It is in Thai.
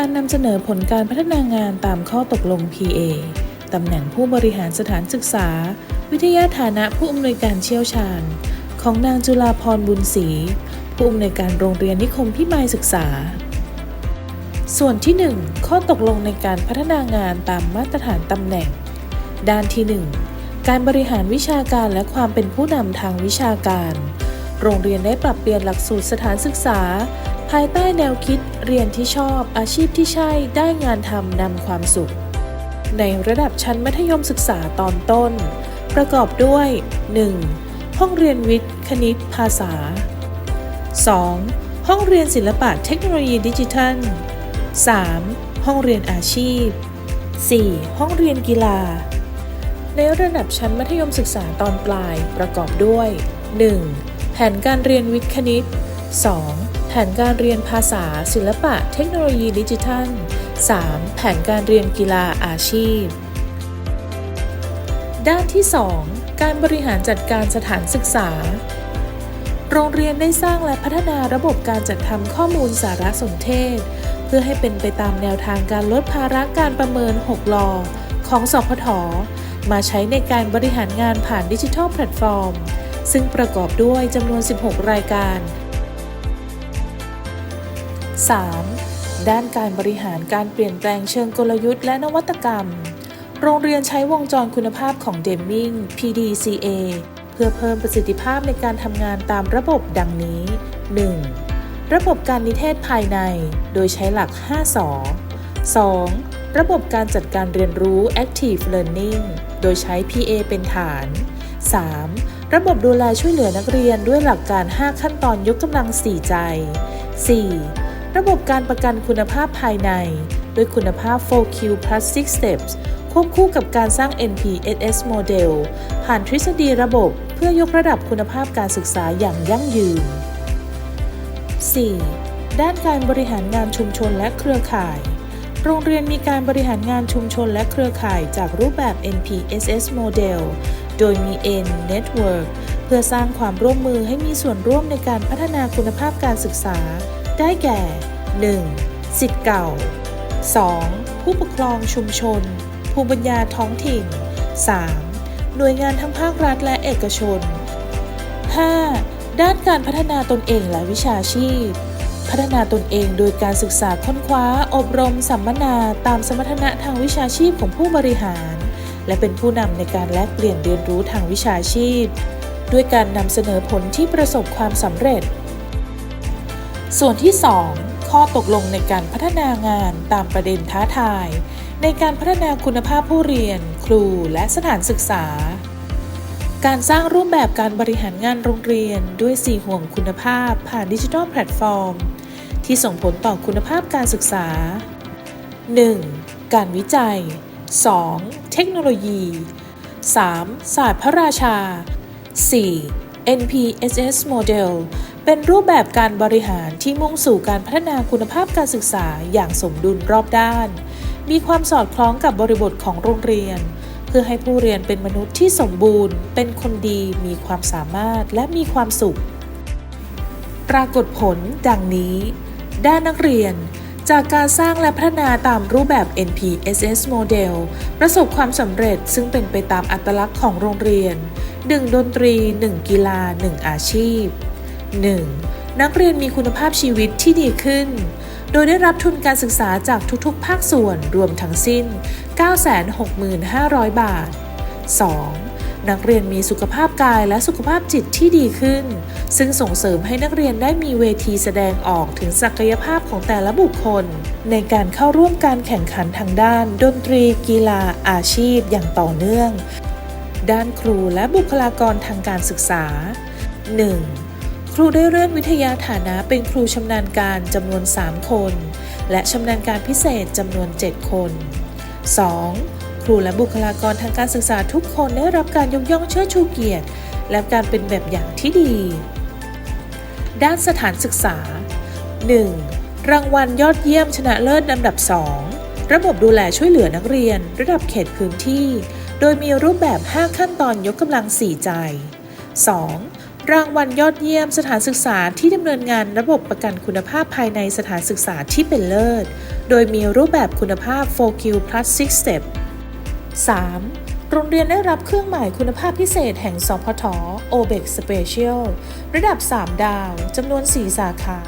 การนำเสนอผลการพัฒนางานตามข้อตกลง PA ตำแหน่งผู้บริหารสถานศึกษา วิทยาฐานะผู้อำนวยการเชี่ยวชาญ ของนางจุฬาพรบุญศรีผู้อำนวยการโรงเรียนนิคมพิมายศึกษา ส่วนที่ 1 ข้อตกลงในการพัฒนางานตามมาตรฐานตำแหน่ง ด้านที่ 1 การบริหารวิชาการและความเป็นผู้นำทางวิชาการ โรงเรียนได้ปรับเปลี่ยนหลักสูตรสถานศึกษาายใต้แนวคิดเรียนที่ชอบอาชีพที่ใช่ได้งานทำนำความสุข ในระดับชั้นมัธยมศึกษาตอนต้น ประกอบด้วย 1. ห้องเรียนวิทย์ คณิต ภาษา 2. ห้องเรียนศิลปะเทคโนโลยีดิจิทัล 3. ห้องเรียนอาชีพ 4. ห้องเรียนกีฬา ในระดับชั้นมัธยมศึกษาตอนปลายประกอบด้วย 1. แผนการเรียนวิทย์คณิต 2. แผนการเรียนภาษา ศิลปะ เทคโนโลยีดิจิทัล 3. แผนการเรียนกีฬาอาชีพ ด้านที่ 2 การบริหารจัดการสถานศึกษา โรงเรียนได้สร้างและพัฒนาระบบการจัดทำข้อมูลสารสนเทศ เพื่อให้เป็นไปตามแนวทางการลดภาระการประเมิน 6 ลอ ของสพท มาใช้ในการบริหารงานผ่านดิจิทัลแพลตฟอร์ม ซึ่งประกอบด้วยจำนวน 16 รายการ 3. ด้านการบริหารการเปลี่ยนแปลงเชิงกลยุทธ์และนวัตกรรม โรงเรียนใช้วงจรคุณภาพของเดมมิง PDCA เพื่อเพิ่มประสิทธิภาพในการทำงานตามระบบดังนี้ 1. ระบบการนิเทศภายใน โดยใช้หลัก 5สอ 2. ระบบการจัดการเรียนรู้ Active Learning โดยใช้ PA เป็นฐาน 3. ระบบดูแลช่วยเหลือนักเรียนด้วยหลักการ 5 ขั้นตอนยกกำลัง 4 ใจ 4. ระบบการประกันคุณภาพภายใน ด้วยคุณภาพ 4Q plus 6 steps ควบคู่กับการสร้าง NPSS Model ผ่านทฤษฎีระบบเพื่อยกระดับคุณภาพการศึกษาอย่างยั่งยืน 4. ด้านการบริหารงานชุมชนและเครือข่าย โรงเรียนมีการบริหารงานชุมชนและเครือข่ายจากรูปแบบ NPSS Model โดยมี N Network เพื่อสร้างความร่วมมือให้มีส่วนร่วมในการพัฒนาคุณภาพการศึกษา ได้แก่ 1. สิทธิ์เก่า 2. ผู้ปกครองชุมชน ภูมิปัญญาท้องถิ่น 3. หน่วยงานทั้งภาครัฐและเอกชน 5. ด้านการพัฒนาตนเองและวิชาชีพ พัฒนาตนเองโดยการศึกษาค้นคว้า อบรม สัมมนาตามสมรรถนะทางวิชาชีพของผู้บริหาร และเป็นผู้นำในการแลกเปลี่ยนเรียนรู้ทางวิชาชีพ ด้วยการนำเสนอผลที่ประสบความสำเร็จ ส่วนที่ 2 ข้อตกลงในการพัฒนางานตามประเด็นท้าทาย ในการพัฒนาคุณภาพผู้เรียน ครูและสถานศึกษา การสร้างรูปแบบการบริหารงานโรงเรียนด้วย 4 ห่วงคุณภาพผ่านดิจิทัลแพลตฟอร์ม ที่ส่งผลต่อคุณภาพการศึกษา 1. การวิจัย 2. เทคโนโลยี 3. ศาสตร์พระราชา 4. NPSS Model เป็นรูปแบบการบริหารที่มุ่งสู่การพัฒนาคุณภาพการศึกษาอย่างสมดุลรอบด้าน มีความสอดคล้องกับบริบทของโรงเรียน เพื่อให้ผู้เรียนเป็นมนุษย์ที่สมบูรณ์ เป็นคนดี มีความสามารถและมีความสุข ปรากฏผลดังนี้ ด้านนักเรียนจากการสร้างและพัฒนาตามรูปแบบ NPSS Model ประสบความสำเร็จซึ่งเป็นไปตามอัตลักษณ์ของโรงเรียน 1 ดนตรี 1 กีฬา 1 อาชีพ 1. นักเรียนมีคุณภาพชีวิตที่ดีขึ้น โดยได้รับทุนการศึกษาจากทุกๆ ภาคส่วนรวมทั้งสิ้น 965,000 บาท 2. นักเรียนมีสุขภาพกายและสุขภาพจิตที่ดีขึ้น ซึ่งส่งเสริมให้นักเรียนได้มีเวทีแสดงออกถึงศักยภาพของแต่ละบุคคล ในการเข้าร่วมการแข่งขันทางด้าน ดนตรี กีฬา อาชีพ อย่างต่อเนื่อง ด้านครูและบุคลากรทางการศึกษา 1. ครูได้เลื่อนวิทยาฐานะเป็นครูชำนาญการจำนวน 3 คน และชำนาญการพิเศษจำนวน 7 คน 2. ครูและบุคลากรทางการศึกษาทุกคนได้รับการยกย่องเชิดชูเกียรติ และการเป็นแบบอย่างที่ดี ด้านสถานศึกษา 1. รางวัลยอดเยี่ยมชนะเลิศลำดับ 2 ระบบดูแลช่วยเหลือนักเรียน ระดับเขตพื้นที่ โดยมีรูปแบบ 5 ขั้นตอนยกกำลัง 4 ใจ 2. รางวัลยอดเยี่ยมสถานศึกษาที่ดำเนินงานระบบประกันคุณภาพภายในสถานศึกษาที่เป็นเลิศ โดยมีรูปแบบคุณภาพ 4Q Plus 6 Step 3. โรงเรียนได้รับเครื่องหมายคุณภาพพิเศษแห่งสพท OBEX Special ระดับ 3 ดาวจำนวน 4 สาขา